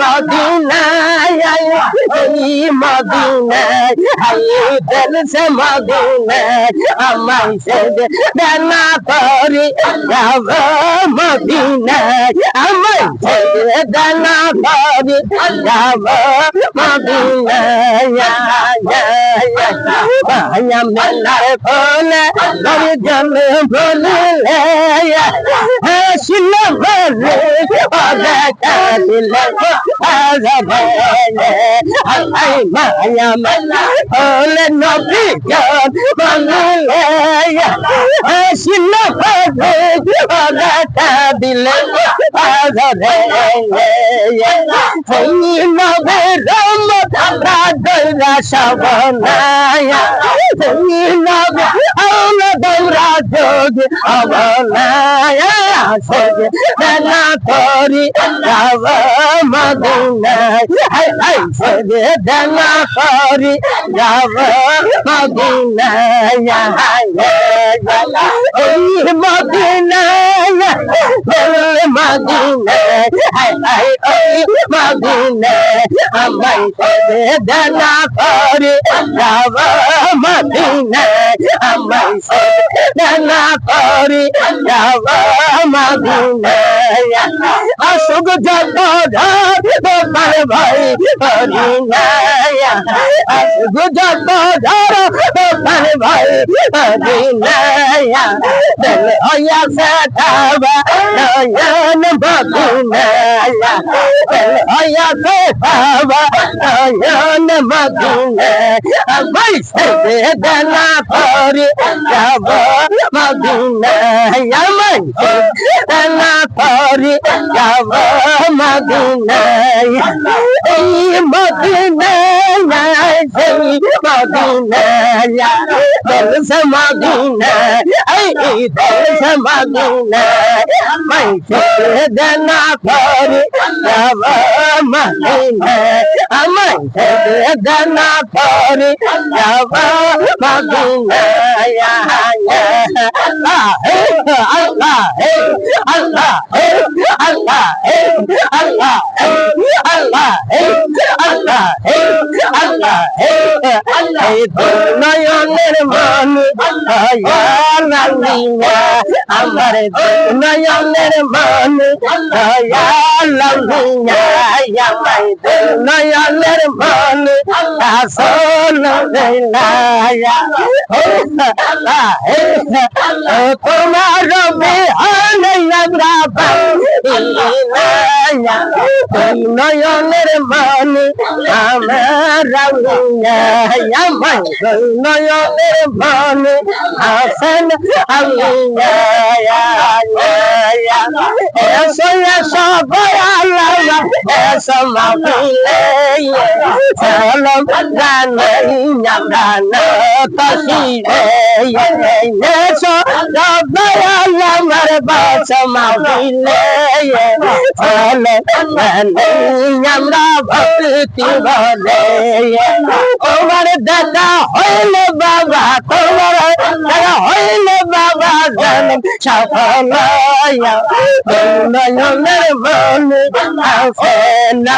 মদিনায় হাই দিল সে মদিনায় আমায় সে দেনা তোরি যাব মদিনায় আমায় সে দেনা তোরি যাব মদিনায় মেলার ফোনে জল ভুললে দিলে সবনায়া তুমি নব আউলা দৌরা যোগ অবনায়া সজ দেনা করি রাব মদিনায়। হাই হাই সজ দেনা করি রাব মদিনায়। হাই এই মদিনায়। দিল মদিনায়। হাই হাই ওই মদিনায়। আমায় সজে দেনা করে যাব মদিনায়। মদিনায় অসুখ যত আর ভাই গুজব ধরো আর ভাই দিল ওয়া সাতাবা নয়ন বকুনায়া দিল ওয়া সাতাবা নয়ন বকুনায়া ভাই সে দেনা পরে যাব বকুনায়া মদিনায় এই মদিনায় সেই মদিনায় সে মদিনায় এই সে মদিনায় আমায় সজে দেনা করে মদিনায় আমায় সজে দেনা করে মদিনায় আল্লাহ আল্লাহ আল্লাহ আল্লাহ। আল্লাহ আল্লাহ আল্লাহ আল্লাহ এই নয়নের মন আমার নয়নের মন নয়নের মন তোমার বিহান নয়নের মান আমার নয়নের মান হাসন এসো এসো বয়াল্লাহ এসো মাফিলে সালাম জানাই আমরা তসিরে এসো বয়াল্লাহ আর বাসমা দিলে আমরা ভক্তি বলে ওমার দাদা হইল বাবা তোমার দাদা হইল বাবা জান সফল মন আসে না